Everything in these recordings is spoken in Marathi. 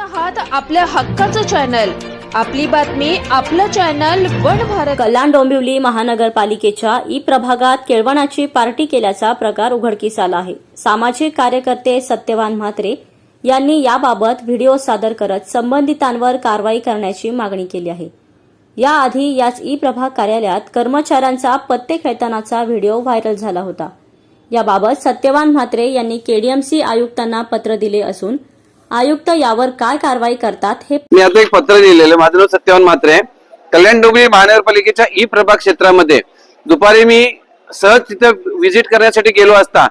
आहात आपल्या हक्काचं चॅनल आपली बातमी आपलं चॅनल वन भारत. कल्याण डोंबिवली महानगरपालिकेच्या ई प्रभागात केळवणाची पार्टी केल्याचा प्रकार उघडकीस आला आहे. सामाजिक कार्यकर्ते सत्यवान म्हात्रे यांनी याबाबत व्हिडिओ सादर करत संबंधितांवर कारवाई करण्याची मागणी केली आहे. याआधी याच ई प्रभाग कार्यालयात कर्मचाऱ्यांचा पत्ते खेळतानाचा व्हिडिओ व्हायरल झाला होता. याबाबत सत्यवान म्हात्रे यांनी केडीएमसी आयुक्तांना पत्र दिले असून आयुक्त यावर काय कारवाई करतात हे मी आता एक पत्र लिहिलेलं माझं नाव सत्यवान मात्रे कल्याण डोंबिवली महानगरपालिकेच्या ई प्रभाग क्षेत्रामध्ये दुपारी मी सहज तिथं व्हिजिट करण्यासाठी गेलो असता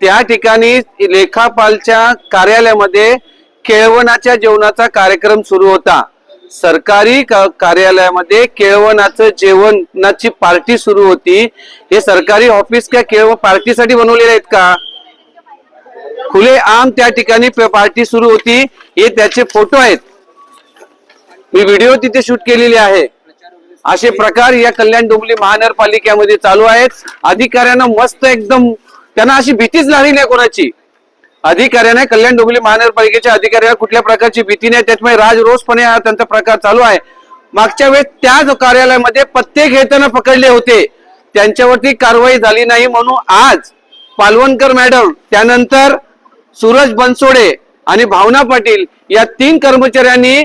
त्या ठिकाणी लेखापालच्या कार्यालयामध्ये केळवणाच्या जेवणाचा कार्यक्रम सुरू होता. सरकारी का- कार्यालयामध्ये केळवणाचं जेवणाची पार्टी सुरू होती. हे सरकारी ऑफिस किंवा केळवण पार्टीसाठी बनवलेले आहेत का? खुले आम त्या ठिकाणी पार्टी सुरू होती. हे त्याचे फोटो आहेत. मी व्हिडिओ तिथे शूट केलेली आहे. असे प्रकार या कल्याण डोंबली महानगरपालिकेमध्ये चालू आहेत. अधिकाऱ्यांना मस्त एकदम त्यांना अशी भीतीच लागली नाही कोणाची. अधिकाऱ्यांना कल्याण डोंबिवली महानगरपालिकेच्या अधिकाऱ्याला कुठल्या प्रकारची भीती नाही. त्याच्यामुळे राजरोसपणे हा त्यांचा प्रकार चालू आहे. मागच्या वेळेस त्याच कार्यालयामध्ये पत्ते घेताना पकडले होते. त्यांच्यावरती कारवाई झाली नाही म्हणून आज पालवणकर मॅडम त्यानंतर सूरज बनसोडे आणि भावना पाटील या तीन कर्मचाऱ्यांनी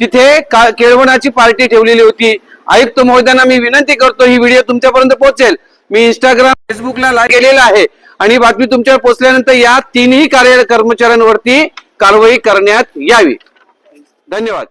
तिथे का- केळवणाची पार्टी ठेवलेली होती. आयुक्त महोदयांना मी विनंती करतो ही व्हिडिओ तुमच्यापर्यंत पोहोचेल. मी इंस्टाग्राम फेसबुकला गेलेला आहे आणि बातमी तुमच्यावर पोहोचल्यानंतर या तीनही कार्य कर्मचाऱ्यांवरती कारवाई करण्यात यावी. धन्यवाद.